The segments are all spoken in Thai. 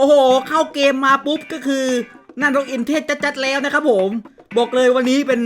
โอ้โห เข้าเกมมาปุ๊บก็คือนั่นล็อกอินเทศจัดๆแล้วนะครับผม บอกเลยวันนี้เป็น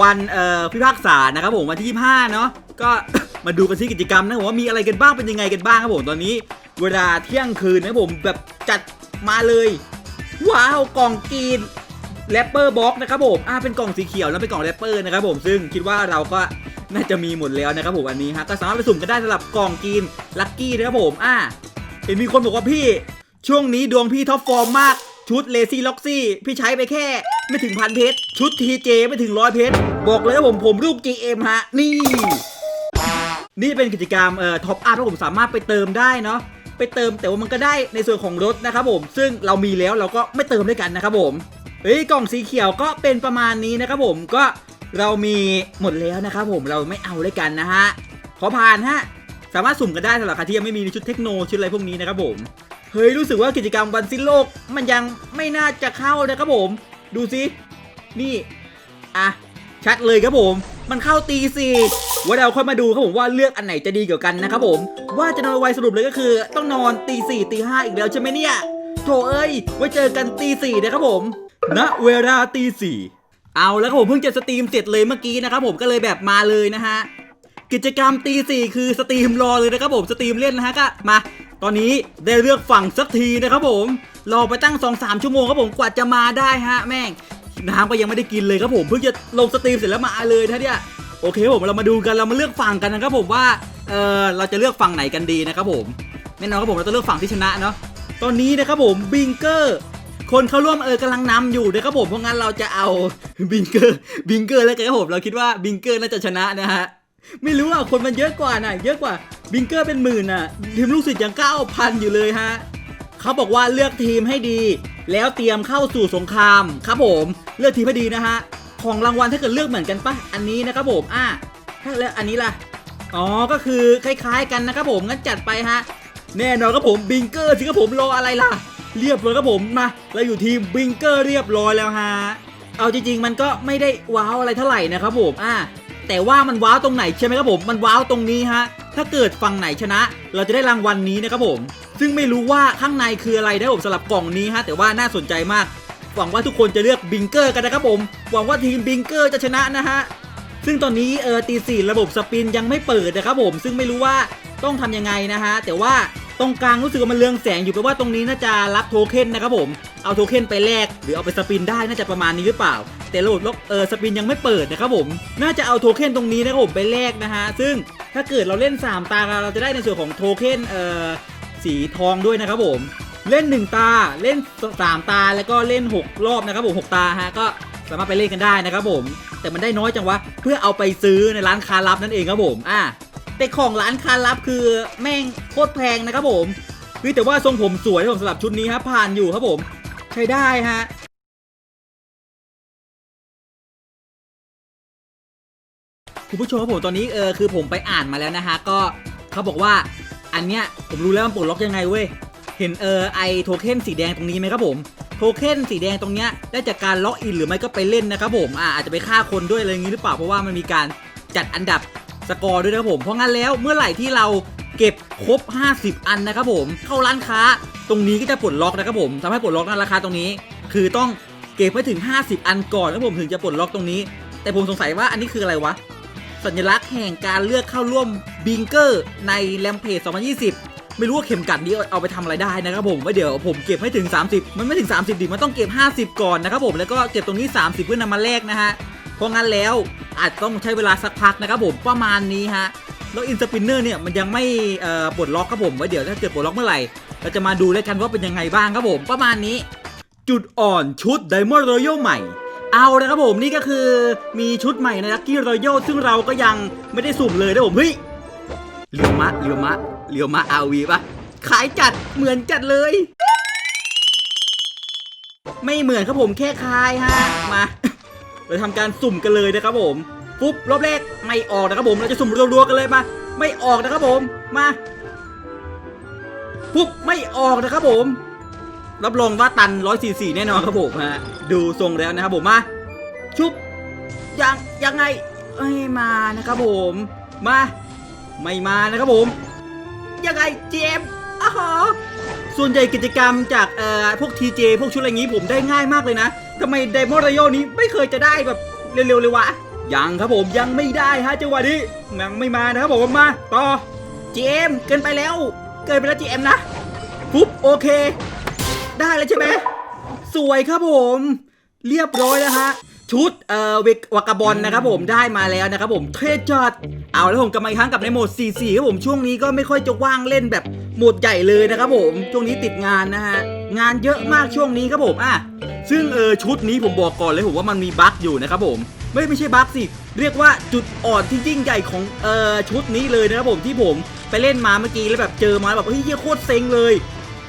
วันเอ่อพิพากษานะครับผมวันที่ 25 เนาะก็มาดูกันที่กิจกรรมนะผมว่ามีอะไรกันบ้างเป็นยังไงกันบ้างครับผมตอนนี้ เวลาเที่ยงคืนนะผมแบบจัดมาเลย ว้าวกล่องกีนแรปเปอร์บ็อกนะครับผมอ่าเป็นกล่องสีเขียวแล้วเป็นกล่องแรปเปอร์นะครับผมซึ่งคิดว่าเราก็น่าจะมีหมดแล้วนะครับผมอันนี้ฮะก็สามารถไปสุ่มกันได้สำหรับกล่องกีนลัคกี้นะครับผมอ่าเห็นมีคนบอกว่าพี่ ช่วงนี้ดวงพี่ท็อปฟอร์มมาก ชุดเลซี่ล็อกซี่ พี่ใช้ไปแค่ ไม่ถึงพันเพชร ชุดทีเจไม่ถึงร้อยเพชร บอกเลยว่าผมผมลูก GM ฮะ นี่ นี่เป็นกิจกรรมเอ่อท็อปอัพที่ผมสามารถไปเติมได้เนาะไปเติมแต่ว่ามันก็ได้ในส่วนของรถนะครับผม ซึ่งเรามีแล้วเราก็ไม่เติมด้วยกันนะครับผมเฮ้ยกล่องสีเขียวก็เป็นประมาณนี้นะครับผมก็เรามีหมดแล้วนะครับผมเราไม่เอาด้วยกันนะฮะขอผ่านฮะสามารถสุ่มกันได้สำหรับใครที่ยังไม่มีชุดเทคโนชุดอะไรพวกนี้นะครับผม เฮ้ยรู้สึกว่ากิจกรรมวันสิ้นโลกมันยังไม่น่าจะเข้านะครับผม ดูสินี่อะชัดเลยครับผม มันเข้าตีสี่ว่าเราค่อยมาดูครับผมว่าเลือกอันไหนจะดีกว่ากันนะครับผม ว่าจะนอนไวสรุปเลยก็คือ ต้องนอนตีสี่ตีห้าอีกแล้วใช่ไหมเนี่ยโถเอ้ยไว้เจอกันตีสี่นะครับผมณเวลาตีสี่เอาแล้วครับผมเพิ่งจะสตรีมเสร็จเลยเมื่อกี้นะครับผมก็เลยแบบมาเลยนะฮะกิจกรรมตีสี่คือสตรีมรอเลยนะครับผมสตรีมเล่นนะฮะก็มา ตอนนี้ได้เลือกฝั่งสักทีนะครับผม รอไปตั้ง 2-3 ชั่วโมงครับผมกว่าจะมาได้ฮะแม่งน้ำก็ยังไม่ได้กินเลยครับผมเพิ่งจะลงสตรีมเสร็จแล้วมาเลยนเนี่ยโอเคครับผมเรามาดูกันเรามาเลือกฝั่งกันนะครับผมว่าเออเราจะเลือกฝั่งไหนกันดีนะครับผมแน่นอนครับผมเราจะเลือกฝั่งที่ชนะเนาะตอนนี้นะครับผมบิงเกอร์คนเข้าร่วมเออกำลังนำอยู่นะครับผมเพราะงั้นเราจะเอาบิงเกอร์บิงเกอร์แล้วกันครับผมเราคิดว่าบิงเกอร์น่าจะชนะนะฮะไม่รู้อะคนมันเยอะกว่าน่ะเยอะกว่า บิงเกอร์เป็นหมื่นน่ะ ทีมลูกศิษย์ยังเก้าพันอยู่เลยฮะเขาบอกว่าเลือกทีมให้ดี แล้วเตรียมเข้าสู่สงครามครับผมเลือกทีมให้ดีนะฮะของรางวัลถ้าเกิดเลือกเหมือนกันปะอันนี้นะครับผมอะถ้าแล้วอันนี้ล่ะอ๋อก็คือคล้ายๆกันนะครับผมงั้นจัดไปฮะแน่นอนครับผมบิงเกอร์สิครับผมรออะไรล่ะ เรียบร้อยครับผมมาเราอยู่ทีมบิงเกอร์เรียบร้อยแล้วฮะเอาจริงๆ มันก็ไม่ได้ว้าวอะไรเท่าไหร่นะครับผมอะ แต่ว่ามันว้าวตรงไหนใช่ไหมครับผมมันว้าวตรงนี้ฮะถ้าเกิดฝั่งไหนชนะ เราจะได้รางวัลนี้นะครับผม ซึ่งไม่รู้ว่าข้างในคืออะไรนะผมสำหรับกล่องนี้ฮะแต่ว่าน่าสนใจมาก หวังว่าทุกคนจะเลือกบิงเกอร์กันนะครับผมหวังว่าทีมบิงเกอร์จะชนะนะฮะซึ่งตอนนี้เออตีสี่ระบบสปินยังไม่เปิดนะครับผม ซึ่งไม่รู้ว่าต้องทำยังไงนะฮะแต่ว่า ตรงกลางรู้สึกว่ามันเรืองแสงอยู่แปลว่าตรงนี้น่าจะรับโทเค็นนะครับผมเอาโทเค็นไปแลกหรือเอาไปสปินได้น่าจะประมาณนี้หรือเปล่า แต่ระบบล็อกเออสปินยังไม่เปิดนะครับผมน่าจะเอาโทเค็นตรงนี้นะครับผมไปแลกนะฮะซึ่งถ้าเกิดเราเล่น 3 ตาเราจะได้ในส่วนของโทเค็นเอ่อสีทองด้วยนะครับผมเล่น 1 ตาเล่น 3 ตาแล้วก็เล่น 6 รอบนะครับผม6ตาฮะก็สามารถไปเล่นกันได้นะครับผม แต่มันได้น้อยจังวะ เพื่อเอาไปซื้อในร้านค้าลับนั่นเองครับผม อะ แต่ของร้านคาลับคือแม่งโคตรแพงนะครับผมเฮ้ยแต่ว่าทรงผมสวยครับผมสำหรับชุดนี้ครับผ่านอยู่ครับผม ใช้ได้ฮะคุณผู้ชมครับผมตอนนี้เออคือผมไปอ่านมาแล้วนะฮะก็เขาบอกว่าอันเนี้ยผมรู้แล้วมันปลดล็อกยังไงเว้ยเห็นเออไอโทเค็นสีแดงตรงนี้ไหมครับผมโทเค็นสีแดงตรงเนี้ยได้จากการล็อกอินหรือไม่ก็ไปเล่นนะครับผมอ่าอาจจะไปฆ่าคนด้วยอะไรอย่างนี้หรือเปล่าเพราะว่ามันมีการจัดอันดับ สกอร์ด้วยนะครับผม เพราะงั้นแล้วเมื่อไหร่ที่เราเก็บครบ 50 อันนะครับผม เข้าร้านค้าตรงนี้ก็จะปลดล็อกนะครับผมทำให้ปลดล็อกในราคาตรงนี้ คือต้องเก็บไว้ถึง 50 อันก่อนนะผมถึงจะปลดล็อกตรงนี้ แต่ผมสงสัยว่าอันนี้คืออะไรวะ สัญลักษณ์แห่งการเลือกเข้าร่วมบิงเกอร์ในแรมเพจ2020ไม่รู้ว่าเข็มกัดนี้เอาไปทำอะไรได้นะครับผมไว้เดี๋ยวผมเก็บให้ถึง 30 มันไม่ถึง 30 ดิ มันต้องเก็บ 50 ก่อนนะครับผม แล้วก็เก็บตรงนี้ 30 เพื่อนำมาแลกนะฮะ เพราะงั้นแล้วอาจต้องใช้เวลาสักพักนะครับผมประมาณนี้ฮะแล้วอินสปินเนอร์เนี่ยมันยังไม่ปลดล็อกครับผมไว้เดี๋ยวถ้าเกิดปลดล็อกเมื่อไหร่เราจะมาดูแล้วกันว่าเป็นยังไงบ้างครับผมประมาณนี้ จุดอ่อนชุด Diamond Royal ใหม่เอาเละครับผมนี่ก็คือมีชุดใหม่ใน Lucky Royal ซึ่งเราก็ยังไม่ได้สุ่มเลยนะผมเฮ้ยเรียวมะเรียวมะเรียวมะอาวีปะขายจัดเหมือนจัดเลย ไม่เหมือนครับผมแค่คลายฮะมา เราทำการสุ่มกันเลยนะครับผมปุ๊บรอบแรกไม่ออกนะครับผมเราจะสุ่มรัวๆกันเลยมาไม่ออกนะครับผมมาปุ๊บไม่ออกนะครับผม รับรองว่าตัน144แน่นอนครับผมฮะดูทรงแล้วนะครับผมมาชุบยังยังไงเอ้มานะครับผมมาไม่มานะครับผมยังไงเจมส์อ๋อสส่วนใหญ่กิจกรรมจากเอ่อพวก TJ พวกชุดอะไรงี้ผมได้ง่ายมากเลยนะ ทำไมไดมอนด์รอยัลนี้ไม่เคยจะได้แบบเร็วๆเลยวะ ยังครับผมยังไม่ได้ฮะจังหวะนี้ยังไม่มานะครับผมมาต่อ GM เกินไปแล้ว เกินไปแล้ว GM นะปุ๊บโอเค ได้แล้วใช่ไหมสวยครับผม เรียบร้อยแล้วฮะชุดเอ่อเวกวากาบอลนะครับผมได้มาแล้วนะครับผมเทจัดเอาแล้วผมกลับมาอีกครั้งกับในโหมด 4-4ครับผมช่วงนี้ก็ไม่ค่อยจะว่างเล่นแบบโหมดใหญ่เลยนะครับผมช่วงนี้ติดงานนะฮะงานเยอะมากช่วงนี้ครับผมอะ ซึ่งเออชุดนี้ผมบอกก่อนเลยผมว่ามันมีบั๊กอยู่นะครับผมไม่ไม่ใช่บั๊กสิ เรียกว่าจุดอ่อนที่ยิ่งใหญ่ของเอ่อชุดนี้เลยนะครับผมที่ผมไปเล่นมาเมื่อกี้แล้วแบบเจอมาแบบเฮ้ยเหี้ยโคตรเซ็งเลย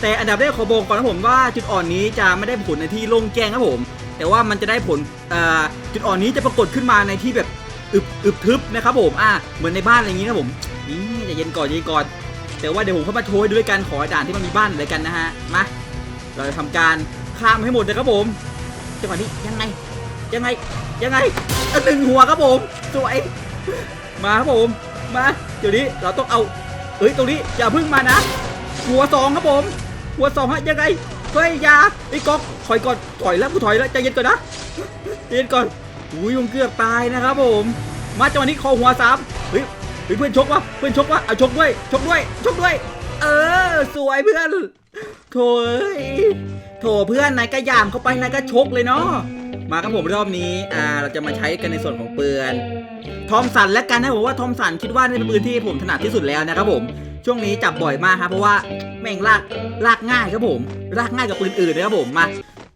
แต่อันดับแรกขอบอกก่อนนะผมว่าจุดอ่อนนี้จะไม่ได้ผลในที่โล่งแจ้งครับผม แต่ว่ามันจะได้ผลอ่อจุดอ่อนนี้จะปรากฏขึ้นมาในที่แบบอึบอึบทึบนะครับผมอะเหมือนในบ้านอะไรอย่างงี้ครับผมนี่จะเย็นก่อนเย็นก่อน แต่ว่าเดี๋ยวผมเข้ามาโชว์ด้วยกันขอด่านที่มันมีบ้านอะไรกันนะฮะมาเราจะทำการ ข้ามให้หมดเลยครับผมจังหวะนี้ยังไง ยังไง ยังไงหนึ่งหัวครับผมสวยมาครับผมมาเดี๋ยวนี้เราต้องเอาเอ้ยตรงนี้อย่าพึ่งมานะ หัวสองครับผม หัวสองฮะยังไงเฮ้ยยาไอ้ก๊อกถอยก่อนถอยแล้วกูถอยแล้วใจเย็นก่อนนะเย็นก่อนอุ้ยผมเกือบตายนะครับผม มาจังหวะนี้คอหัวสามเฮ้ยเพื่อนชกวะเพื่อนชกวะเอาชกด้วยชกด้วยชกด้วย เออ สวยเพื่อนโถเอ้ย โถเพื่อนนายก็ยามเข้าไปนายก็ชกเลยเนาะมาครับผมรอบนี้อ่าเราจะมาใช้กันในส่วนของปืนทอมสันและกันนะผมว่าทอมสันคิดว่านี่เป็นปืนที่ผมถนัดที่สุดแล้วนะครับผมช่วงนี้จับบ่อยมากครับเพราะว่าแม่งลากลากง่ายครับผมลากง่ายกว่าปืนอื่นนะครับผมมา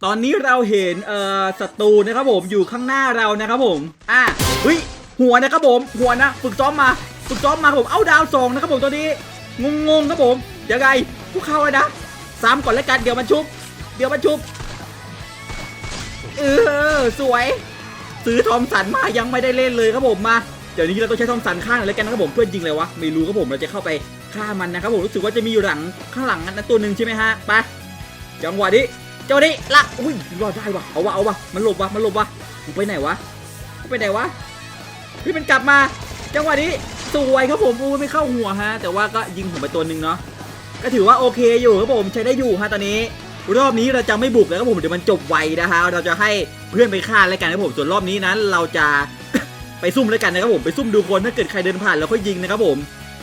ตอนนี้เราเห็นเอ่อศัตรูนะครับผมอยู่ข้างหน้าเรานะครับผมอะเฮ้ยหัวนะครับผม หัวนะฝึกซ้อมมาฝึกซ้อมมาผมเอาดาวสองนะครับผมตัวนี้งงงๆครับผมยังไงผู้เข้าเลยนะซ้ำก่อนแล้วกันเดี๋ยวมันชุบ เดี๋ยวมันชุบ เออ สวย ซื้อทอมสันมายังไม่ได้เล่นเลยครับผมมา เดี๋ยวนี้เราต้องใช้ทอมสันข้างหน่อยแล้วกันนะครับผมเพื่อนยิงเลยวะไม่รู้ครับผมเราจะเข้าไปฆ่ามันนะครับผมรู้สึกว่าจะมีอยู่หลังข้างหลังนั้นตัวหนึ่งใช่ไหมฮะไปจังหวะนี้เจ้านี้ละอุ้ยรอดได้วะเอาวะเอาวะมันหลบวะมันหลบวะไปไหนวะไปไหนวะเฮ้ยมันกลับมา จังหวะนี้สวยครับผมอู้ไม่เข้าหัวฮะ แต่ว่าก็ยิงผมไปตัวหนึ่งเนาะก็ถือว่าโอเคอยู่ครับผมใช้ได้อยู่ฮะตอนนี้ รอบนี้เราจะไม่บุกแล้วครับผมเดี๋ยวมันจบไวนะฮะเราจะให้เพื่อนไปฆ่าแล้วกันนะครับผมส่วนรอบนี้นั้นเราจะ ไปซุ่มแล้วกันนะครับผมไปซุ่มดูคนถ้าเกิดใครเดินผ่านเราค่อยยิงนะครับผม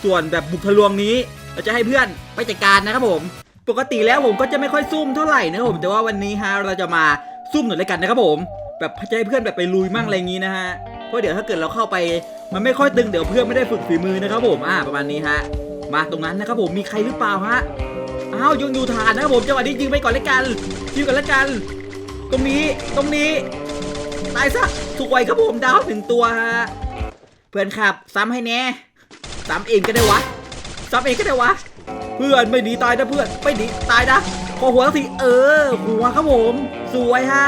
ส่วนแบบบุกทะลวงนี้ เราจะให้เพื่อนไปจัดการนะครับผม ปกติแล้วผมก็จะไม่ค่อยซุ่มเท่าไหร่นะครับผมแต่ว่าวันนี้ฮะเราจะมาซุ่มหน่อยแล้วกันนะครับผม แบบจะให้เพื่อนแบบไปลุยมั่งอะไรอย่างนี้นะฮะเพราะเดี๋ยวถ้าเกิดเราเข้าไปมันไม่ค่อยตึงเดี๋ยวเพื่อนไม่ได้ฝึกฝีมือนะครับผมอ่าประมาณนี้ฮะมาตรงนั้นนะครับผมมีใครหรือเปล่าฮะ อ้าวยังอยู่ฐานนะครับผมจังหวะนี้ยิงไปก่อนแล้วกันยิงก่อนแล้วกัน ตรงนี้ตรงนี้ตายซะสวยครับผมดาวถึงตัวฮะเพื่อนขับซ้ำให้แน่ซ้ำเองก็ได้วะซ้ำเองก็ได้วะ เพื่อนไม่หนีตายนะเพื่อนไม่หนีตายนะขอหัวสักทีเออ หัวครับผม สวยฮะ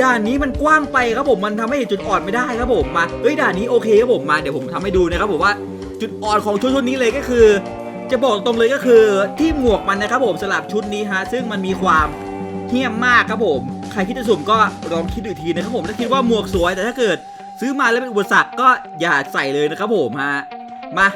ด่านนี้มันกว้างไปครับผมมันทำให้เห็นจุดอ่อนไม่ได้ครับผมมาเฮ้ยด่านนี้โอเคครับผมมาเดี๋ยวผมทำให้ดูนะครับผมว่าจุดอ่อนของชุดชุดนี้เลยก็คือ จะบอกตรงเลยก็คือที่หมวกมันนะครับผมสลับชุดนี้ฮะซึ่งมันมีความเฮี้ยมมากครับผม ใครที่จะสุ่มก็ลองคิดดูทีนะครับผมถ้าคิดว่าหมวกสวยแต่ถ้าเกิด ซื้อมาแล้วเป็นอุปสรรคก็อย่าใส่เลยนะครับผมฮะมา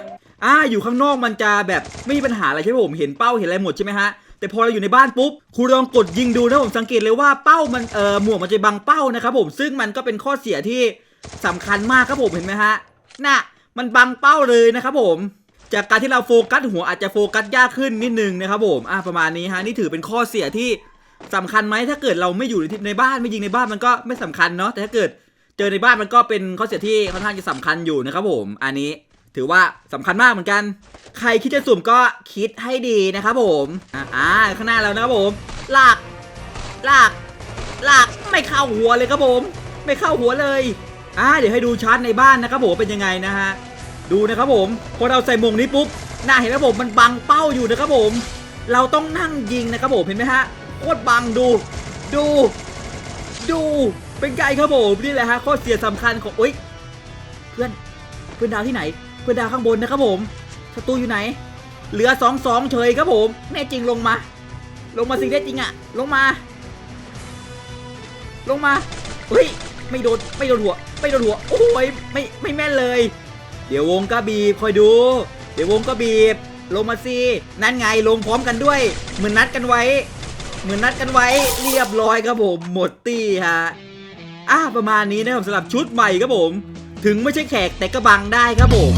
อ่าอยู่ข้างนอกมันจะแบบไม่มีปัญหาอะไรใช่ไหมผมเห็นเป้าเห็นอะไรหมดใช่ไหมฮะแต่พอเราอยู่ในบ้านปุ๊บคุณลองกดยิงดูนะผมสังเกตเลยว่าเป้ามันเอ่อหมวกมันจะบังเป้านะครับผมซึ่งมันก็เป็นข้อเสียที่สำคัญมากครับผมเห็นไหมฮะน่ะมันบังเป้าเลยนะครับผม จากการที่เราโฟกัสหัวอาจจะโฟกัสยากขึ้นนิดนึงนะครับผมอ่าประมาณนี้ฮะนี่ถือเป็นข้อเสียที่สำคัญไหมถ้าเกิดเราไม่อยู่ในในบ้านไม่ยิงในบ้านมันก็ไม่สำคัญเนาะแต่ถ้าเกิดเจอในบ้านมันก็เป็นข้อเสียที่ค่อนข้างจะสำคัญอยู่นะครับผม อันนี้ถือว่าสำคัญมากเหมือนกัน ใครคิดจะสุ่มก็คิดให้ดีนะครับผมอ่าข้างหน้าเรานะครับผมหลากหลากหลากไม่เข้าหัวเลยครับผม ไม่เข้าหัวเลยอ่าเดี๋ยวให้ดูชาร์จในบ้านนะครับผมเป็นยังไงนะฮะ ดูนะครับผมพอเราใส่มวกนี้ปุ๊บหน้าเห็นไหมผมมันบังเป้าอยู่นะครับผม เราต้องนั่งยิงนะครับผมเห็นไหมฮะโคตรบังดู ดู ดูเป็นไงครับผมนี่แหละฮะข้อเสียสำคัญของอุ้ยเพื่อนเพื่อนดาวที่ไหน เพื่อนดาวข้างบนนะครับผมศัตรูอยู่ไหน เหลือสองสองเฉยครับผมแน่จริงลงมา ลงมาสิแน่จริงอะลงมา ลงมาเฮ้ยไม่โดนไม่โดนหัว ไม่โดนหัวโอ้ยไม่ไม่แม่นเลย เดี๋ยววงก็บีบคอยดู เดี๋ยววงก็บีบ ลงมาสินั่นไงลงพร้อมกันด้วย เหมือนนัดกันไว้ เหมือนนัดกันไว้ เรียบร้อยครับผมหมดตี้ฮะอะประมาณนี้นะครับสำหรับชุดใหม่ครับผม ถึงไม่ใช่แขกแต่ก็บังได้ครับผม